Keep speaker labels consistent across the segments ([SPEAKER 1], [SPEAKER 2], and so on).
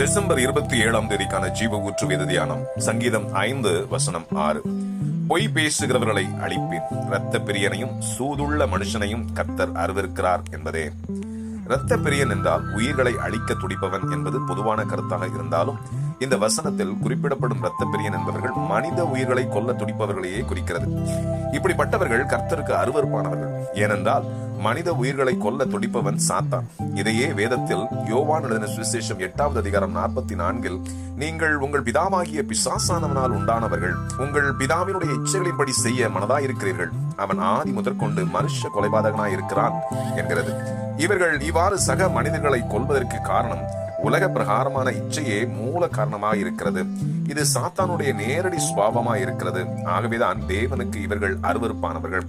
[SPEAKER 1] December இருபத்தி ஏழாம் தேதிக்கான ஜீவ ஊற்று வேத தியானம் சங்கீதம் ஐந்து வசனம் ஆறு. பொய் பேசுகிறவர்களை அழிப்பேன். இரத்த பிரியனையும் சூதுள்ள மனுஷனையும் கர்த்தர் அறிவிருக்கிறார் என்பதே. இரத்த பிரியன் என்றால் உயிர்களை அழிக்க துடிப்பவன் என்பது பொதுவான கருத்தாக இருந்தாலும் இந்த வசனத்தில் குறிப்பிடப்படும் இரத்த பிரியன் என்பவர்கள் மனித உயிர்களை கொல்ல துடிப்பவர்களையே குறிக்கிறது. இப்படிப்பட்டவர்கள் கர்த்தருக்கு அருவறுப்பானவர்கள் ஏனென்றால் மனித உயிர்களை கொல்ல துடிப்பவன் சாத்தான். இதையே வேதத்தில் யோவான் எழுதின சுவிசேஷம் எட்டாவது அதிகாரம் நாற்பத்தி நான்கில் நீங்கள் உங்கள் பிதாவாகிய பிசாசானவனால் உண்டானவர்கள் உங்கள் பிதாவினுடைய இச்சைகளின்படி செய்ய மனதாயிருக்கிறீர்கள். அவன் ஆதி முதற்கொண்டு மனுஷ கொலைபாதகனாய் இருக்கிறான் என்கிறது. இவர்கள் இவ்வாறு சக மனிதர்களை கொல்வதற்கு காரணம் உலக பிரகாரமான இச்சையே மூல காரணமாக இருக்கிறது இது சாத்தானுடைய நேரடி சுபாவமாக இருக்கிறது ஆகவேதான் தேவனுக்கு இவர்கள் அருவருப்பானவர்கள்.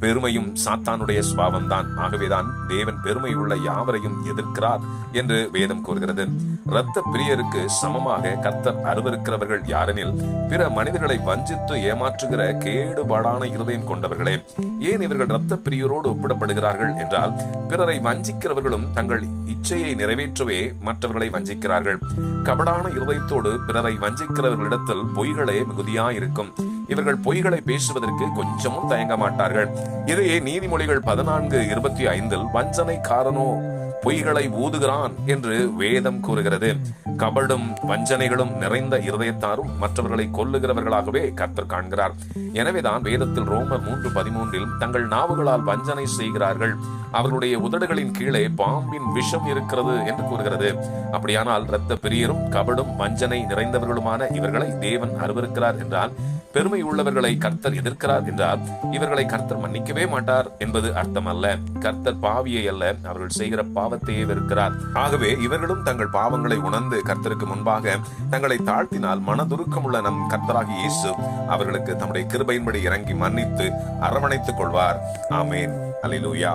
[SPEAKER 1] பெருமையும் சாத்தானுடைய சுபாவம்தான். ஆகவேதான் தேவன் பெருமை உள்ள யாவரையும் எதிர்க்கிறார் என்று வேதம் கூறுகிறது. இரத்த பிரியருக்கு சமமாக கர்த்தர் அருவருக்கிறவர்கள் யாரெனில் பிற மனிதர்களை வஞ்சித்து ஏமாற்றுகிற கேடுபாடான இருதயம் கொண்டவர்களே ஏன் இவர்கள் இரத்த பிரியரோடு ஒப்பிடப்படுகிறார்கள் என்றால் பிறரை வஞ்சிக்கிறவர்களும் தங்கள் இச்சையை நிறைவேற்றவே மற்றவர்களை வஞ்சிக்கிறார்கள். கபடான இருதயத்தோடு பிறரை வஞ்சிக்கிறவர்களிடத்தில் பொய்களே மிகுதியாயிருக்கும். இவர்கள் பொய்களை பேசுவதற்கு கொஞ்சமும் தயங்க மாட்டார்கள். இதையே நீதிமொழிகள் பதினான்கு இருபத்தி ஐந்தில் வஞ்சனைக்காரனோ பொய்களை ஊதுகிறான் என்று வேதம் கூறுகிறது. கபடும் வஞ்சனைகளும் நிறைந்த இருதயத்தாரும் மற்றவர்களை கொல்லுகிறவர்களாகவே கர்த்தர் காண்கிறார். எனவேதான் வேதத்தில் ரோமர் மூன்று பதிமூன்றில் தங்கள் நாவுகளால் வஞ்சனை செய்கிறார்கள். அவர்களுடைய உதடுகளின் கீழே பாம்பின் விஷம் இருக்கிறது என்று கூறுகிறது. அப்படியானால் இரத்த பிரியரும் கபடும் வஞ்சனை நிறைந்தவர்களுமான இவர்களை தேவன் அருவருக்கிறார் என்றால் பெருமை உள்ளவர்களை கர்த்தர் எதிர்க்கிறார் என்றால் இவர்களை கர்த்தர் மன்னிக்கவே மாட்டார் என்பது அர்த்தம் அல்ல கர்த்தர் பாவியை அல்ல அவர்கள் செய்கிற பாவத்தையே வெறுக்கிறார். ஆகவே இவர்களும் தங்கள் பாவங்களை உணர்ந்து கர்த்தருக்கு முன்பாக தங்களை தாழ்த்தினால் மனதுருக்கமுள்ள நம் கர்த்தராகி இயேசு அவர்களுக்கு தம்முடைய கிருபையின்படி இறங்கி மன்னித்து அரவணைத்துக் கொள்வார். ஆமேன். அலிலூயா